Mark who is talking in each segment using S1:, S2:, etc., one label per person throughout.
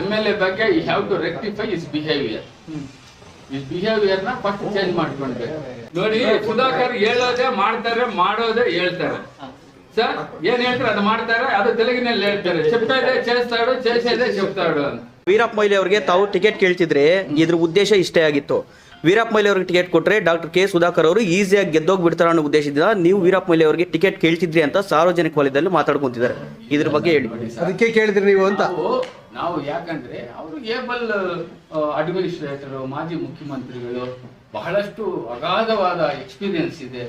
S1: M L A ಬಗ್ಗೆ you have to rectify his behaviour his ಬಿಹೇವಿಯರ್ನ first change ಮಾಡ್ಕೊಳ್ಬೇಕು. ನೋಡಿ ಸುಧಾಕರ್ ಹೇಳೋದೇ ಮಾಡ್ತಾರೆ ಮಾಡೋದೇ ಹೇಳ್ತಾರೆ. ಸರ್ ಏನ್ ಹೇಳ್ತಾರೆ ಅದು ಮಾಡ್ತಾರೆ ಅದು ತೆಲುಗಿನಲ್ಲಿ ಹೇಳ್ತಾರೆ. ಚೆಪ್ಪೇದೆ ಚೇಸ್ತಾಡು ಚೇಸೇದೆ ಚೆಪ್ತಾಡು ಅಂತ.
S2: ವೀರಪ್ಪ ಮೊಯ್ಲಿ ಅವರಿಗೆ ತಾವು ಟಿಕೆಟ್ ಕೇಳ್ತಿದ್ರೆ ಇದ್ರ ಉದ್ದೇಶ ಇಷ್ಟೇ ಆಗಿತ್ತು. ವೀರಪ್ಪ ಮೊಯ್ಲಿ ಅವರಿಗೆ ಟಿಕೆಟ್ ಕೊಟ್ಟರೆ ಡಾಕ್ಟರ್ ಕೆ ಸುಧಾಕರ್ ಅವರು ಈಸಿಯಾಗಿ ಗೆದ್ದೋಗಿ ಬಿಡ್ತಾರೆ ಅನ್ನೋ ಉದ್ದೇಶದಿಂದ ನೀವು ವೀರಪ್ಪ ಮೊಯ್ಲಿ ಅವರಿಗೆ ಟಿಕೆಟ್ ಕೇಳ್ತಿದ್ರಿ ಅಂತ ಸಾರ್ವಜನಿಕ ವಲಯದಲ್ಲಿ ಮಾತಾಡ್ಕೊಂತಿದ್ದಾರೆ. ಇದ್ರ ಬಗ್ಗೆ ಹೇಳಿ.
S3: ಅದಕ್ಕೆ ಕೇಳಿದ್ರಿ ನೀವು ಅಂತ.
S1: ನಾವು ಯಾಕಂದ್ರೆ ಅವರು ಏಬಲ್ ಅಡ್ಮಿನಿಸ್ಟ್ರೇಟರ್ ಮಾಜಿ ಮುಖ್ಯಮಂತ್ರಿಗಳು ಬಹಳಷ್ಟು ಅಗಾಧವಾದ ಎಕ್ಸ್ಪೀರಿಯನ್ಸ್ ಇದೆ.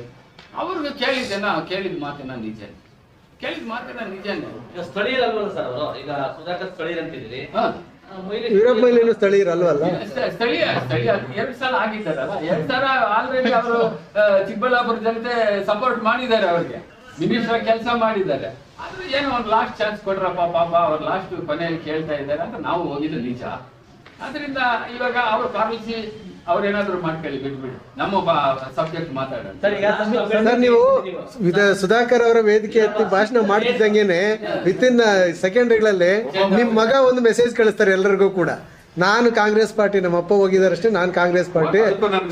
S1: ಅವ್ರಿಗೆ ಕೇಳಿದ್ದೇನ ಕೇಳಿದ ಮಾತಿನ ನಿಜ. ಕೇಳಿದ ಮಾತಿನ ನಿಜನೇ
S4: ಸ್ಥಳೀಯರಲ್ವಲ್ಲ ಸರ್ ಅವರು? ಈಗ ಸುಧಾಕರ್ ಸ್ಥಳೀಯರಂತಿದ್ದೀರಿ
S3: ಅಂತಿದ್ದೀರಿ. ಸ್ಥಳೀಯರಲ್ವಲ್ಲ
S1: ಸ್ಥಳೀಯ ಸ್ಥಳೀಯ ಎರಡ್ ಸಲ ಆಗಿದ್ದಾರಲ್ಲ? ಎರಡ್ ಸಲ ಆಲ್ರೆಡಿ ಅವರು ಚಿಕ್ಕಬಳ್ಳಾಪುರ ಜನತೆ ಸಪೋರ್ಟ್ ಮಾಡಿದ್ದಾರೆ ಅವ್ರಿಗೆ. ಮಿನಿಸ್ಟರ್ ಕೆಲಸ ಮಾಡಿದ್ದಾರೆ. ಆದ್ರೆ ಏನೋ ಒಂದು ಲಾಸ್ಟ್ ಚಾನ್ಸ್ ಕೊಡ್ರಪ್ಪ ಪಾಪ ಅವ್ರ ಲಾಸ್ಟ್ ಕೊನೆಯಲ್ಲಿ ಕೇಳ್ತಾ ಇದ್ದಾರೆ ಅಂತ ನಾವು ಹೋಗಿದ್ದು ನಿಜ. ಅದರಿಂದ ಇವಾಗ ಅವ್ರು ಪಾಲಿಸಿ ಅವ್ರೇನಾದ್ರು ಮಾಡ್ಕೊಳ್ಳಿ ಬಿಟ್ಬಿಡಿ. ನಮ್ಮ ಸಬ್ಜೆಕ್ಟ್ ಮಾತಾಡೋಣ.
S4: ಸರ್ ಈಗ
S3: ಸರ್ ನೀವು ಸುಧಾಕರ್ ಅವರ ವೇದಿಕೆ ಹತ್ತಿ ಭಾಷಣ ಮಾಡ್ತಿದ್ದಂಗೆನೆ ವಿತ್ ಇನ್ ಸೆಕೆಂಡ್ಗಳಲ್ಲಿ ನಿಮ್ ಮಗ ಒಂದು ಮೆಸೇಜ್ ಕಳಿಸ್ತಾರೆ ಎಲ್ಲರಿಗೂ ಕೂಡ. ನಾನು ಕಾಂಗ್ರೆಸ್ ಪಾರ್ಟಿ ನಮ್ಮ ಅಪ್ಪ ಹೋಗಿದಾರಷ್ಟೇ ನಾನು ಕಾಂಗ್ರೆಸ್ ಪಾರ್ಟಿ.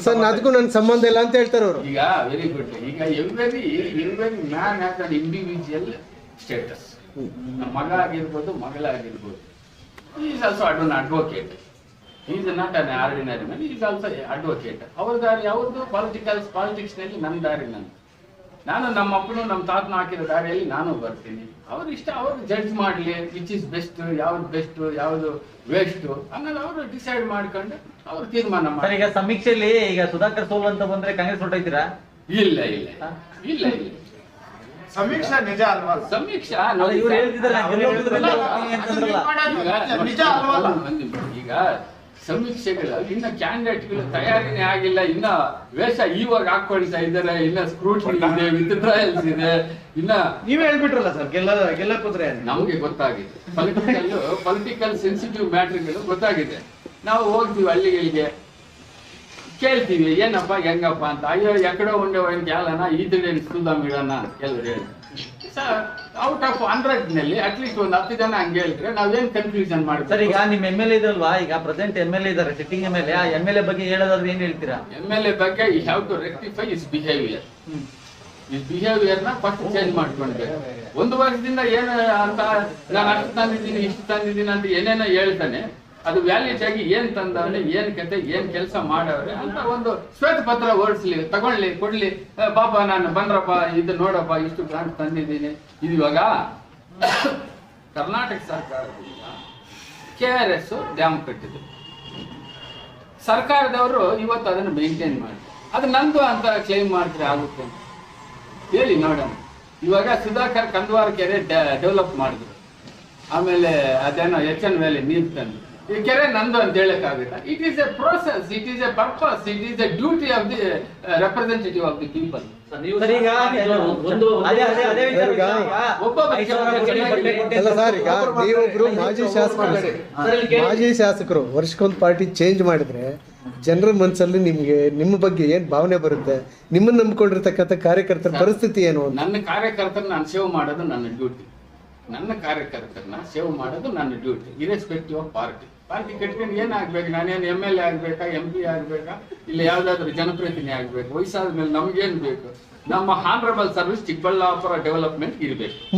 S3: ಸರ್ ಅದಕ್ಕೂ ನನ್ ಸಂಬಂಧ ಇಲ್ಲ ಅಂತ ಹೇಳ್ತಾರೆ ಅವರು.
S1: ಈಗ ವೆರಿ ಗುಡ್ ಈಗ every every man has an individual status ನಮ್ಮ ಮಗ ಆಗಿರ್ಬೋದು ಮಗಳಾಗಿರ್ಬೋದು is also ad advocate is not an ordinary man is also advocate ಅವ್ರ ದಾರಿ ಅವ್ರದ್ದು ಪಾಲಿಟಿಕಲ್ ಪಾಲಿಟಿಕ್ಸ್ನಲ್ಲಿ ನನ್ನ ದಾರಿ ನಂದು ನಾನು ನಮ್ಮ ಅಪ್ಪನು ನಮ್ಮ ತಾತನ ಹಾಕಿದ ದಾರಿಯಲ್ಲಿ ನಾನು ಬರ್ತೀನಿ. ಅವ್ರು ಇಷ್ಟ ಅವರು ಜಡ್ಜ್ ಮಾಡಲಿ ವಿಚ್ ಇಸ್ ಬೆಸ್ಟ್ ಯಾವ್ದು ಬೆಸ್ಟ್ ಯಾವ್ದು ವೇಸ್ಟ್ ಆಮೇಲೆ ಅವರು ಡಿಸೈಡ್ ಮಾಡ್ಕೊಂಡು ಅವ್ರು ತೀರ್ಮಾನ ಮಾಡಿ
S4: ಈಗ ಸಮೀಕ್ಷೆಯಲ್ಲಿ ಈಗ ಸುಧಾಕರ್ ಸೋಲ್ ಅಂತ ಬಂದ್ರೆ ಕಾಂಗ್ರೆಸ್ ಹೊರಟೈತೀರಾ
S1: ಇಲ್ಲ ಇಲ್ಲ ಇಲ್ಲ ಇಲ್ಲ
S5: ಸಮೀಕ್ಷಾ ನಿಜ ಅಲ್ವಾ?
S1: ಸಮೀಕ್ಷಾ
S4: ಇವ್ರು ಹೇಳ್ತಿದ್ದಾರೆ
S1: ಈಗ ಸಮೀಕ್ಷೆಗಳು ಇನ್ನ ಕ್ಯಾಂಡಿಡೇಟ್ಗಳು ತಯಾರಿನೇ ಆಗಿಲ್ಲ ಇನ್ನ ವೇಷ ಇವಾಗ ಹಾಕೊಳ್ತಾ ಇದ್ದಾರೆ ಇನ್ನ ಸ್ಕ್ರೂಟ್ನಿ ಇದೆ ವಿತ್ ಇದೆ ಇನ್ನ
S5: ನೀವೇ ಹೇಳ್ಬಿಟ್ರಲ್ಲ ಸರ್ ಗೆಲ್ಲ ಕುದ್ರೆ
S1: ನಮಗೆ ಗೊತ್ತಾಗಿದೆ. ಪೊಲಿಟಿಕಲ್ ಪೊಲಿಟಿಕಲ್ ಸೆನ್ಸಿಟಿವ್ ಮ್ಯಾಟ್ರಿಗಳು ಗೊತ್ತಾಗಿದೆ. ನಾವು ಹೋಗ್ತೀವಿ ಹಳ್ಳಿಗಳಿಗೆ. ಕೇಳ್ತೀವಿ ಏನಪ್ಪ ಹೆಂಗಪ್ಪ ಅಂತ. ಅಯ್ಯೋ ಎಕಡೆ ಉಂಡೆ ಒಂದು ಕ್ಯಾಲನ ಈ ತಿಂಡಿ ಇಡೋಣ ಅಂತ ಕೆಲವ್ರು ಹೇಳಿ ಸರ್ ಔಟ್ ಆಫ್ ಹಂಡ್ರೆಡ್ನಲ್ಲಿ ಅಟ್ಲೀಸ್ಟ್ ಒಂದು ಹತ್ತು ಜನ ಹಂಗೆ ಹೇಳಿದ್ರೆ ನಾವೇನ್ ಕನ್ಫ್ಯೂಷನ್
S4: ಸರ್ ಈಗ ನಿಮ್ ಎಂ ಎಲ್ ಎ ಇದ್ರಲ್ವಾ ಈಗ ಪ್ರೆಸೆಂಟ್ ಎಂ ಎಲ್ ಎ ಇದಾರೆ ಸಿಟ್ಟಿಂಗ್ ಎಂ ಎಲ್ ಎ ಆ ಎಂ ಎಲ್ ಎ ಬಗ್ಗೆ ಹೇಳೋದಾದ್ರೆ ಏನ್ ಹೇಳ್ತೀರಾ?
S1: ಎಂ ಎಲ್ ಎ ಬಗ್ಗೆ you have to rectify his behaviour ಈ ಬಿಹೇವಿಯರ್ನ ಫಸ್ಟ್ ಚೇಂಜ್ ಮಾಡ್ಕೊಳ್ಬೇಕು. ಒಂದು ವರ್ಷದಿಂದ ಏನು ಅಂತ ನಾನು ಅಷ್ಟು ತಂದಿದ್ದೀನಿ ಇಷ್ಟು ತಂದಿದ್ದೀನಿ ಅಂತ ಏನೇನೋ ಹೇಳ್ತಾನೆ. ಅದು ವ್ಯಾಲಿಡ್ ಆಗಿ ಏನ್ ತಂದವ್ರೆ, ಏನ್ ಕತೆ, ಏನ್ ಕೆಲಸ ಮಾಡವ್ರೆ ಅಂತ ಒಂದು ಶ್ವೇತ ಪತ್ರ ಓಡಿಸ್ಲಿ, ತಗೊಳ್ಳಿ, ಕೊಡ್ಲಿ. ಪಾಪ ನಾನು ಬಂದ್ರಪ್ಪ, ಇದು ನೋಡಪ್ಪ, ಇಷ್ಟು ಗ್ರಾಂಟ್ ತಂದಿದ್ದೀನಿ. ಇದು ಇವಾಗ ಕರ್ನಾಟಕ ಸರ್ಕಾರದಿಂದ ಕೆ ಆರ್ ಎಸ್ ಡ್ಯಾಮ್ ಕಟ್ಟಿದ್ರು. ಸರ್ಕಾರದವರು ಇವತ್ತು ಅದನ್ನು ಮೇಂಟೈನ್ ಮಾಡಿ ಅದು ನಂದು ಅಂತ ಕ್ಲೇಮ್ ಮಾಡಿದ್ರೆ ಆಗುತ್ತೆ ಹೇಳಿ ನೋಡೋಣ. ಇವಾಗ ಸುಧಾಕರ್ ಕಂದವಾರ ಕೆರೆ ಡೆವಲಪ್ ಮಾಡಿದ್ರು. ಆಮೇಲೆ ಅದೇನೋ ಎಚ್ ಎನ್ ವ್ಯಾಲಿ ನೀರು ತಂದು ಈ ಕೆರೆ ನಂದು ಅಂತ ಹೇಳಕ್ಕಾಗುತ್ತಾ it is a process it is a purpose it is a duty of the representative of the people
S3: ನೀವೊಬ್ರು ಮಾಜಿ ಶಾಸಕರು. ಮಾಜಿ ಶಾಸಕರು ವರ್ಷಕ್ಕೊಂದು ಪಾರ್ಟಿ ಚೇಂಜ್ ಮಾಡಿದ್ರೆ ಜನರ ಮನಸ್ಸಲ್ಲಿ ನಿಮ್ಗೆ ನಿಮ್ಮ ಬಗ್ಗೆ ಏನ್ ಭಾವನೆ ಬರುತ್ತೆ? ನಿಮ್ಮನ್ನ ನಂಬ್ಕೊಂಡಿರ್ತಕ್ಕಂಥ ಕಾರ್ಯಕರ್ತರ ಪರಿಸ್ಥಿತಿ ಏನು
S1: ನನ್ನ ಕಾರ್ಯಕರ್ತರನ್ನ ನಾನು ಸೇವ್ ಮಾಡೋದು ನನ್ನ ಡ್ಯೂಟಿ ನನ್ನ ಕಾರ್ಯಕರ್ತರನ್ನ ಸೇವ್ ಮಾಡೋದು ನನ್ನ duty irrespective of party party ಕಟ್ಕೊಂಡು ಏನಾಗ್ಬೇಕು? ನಾನೇನು ಎಂ ಎಲ್ ಎ ಆಗ್ಬೇಕಾ? ಎಂ ಪಿ ಆಗ್ಬೇಕಾ? ಇಲ್ಲ ಯಾವ್ದಾದ್ರು ಜನಪ್ರತಿನಿಧಿ ಆಗ್ಬೇಕು? ವಯಸ್ಸಾದ ಮೇಲೆ ನಮ್ಗೇನು ಬೇಕು? ನಮ್ಮ ಹಾನರಬಲ್ ಸರ್ವಿಸ್ ಚಿಕ್ಕಬಳ್ಳಾಪುರ ಡೆವಲಪ್ಮೆಂಟ್ ಇರಬೇಕು.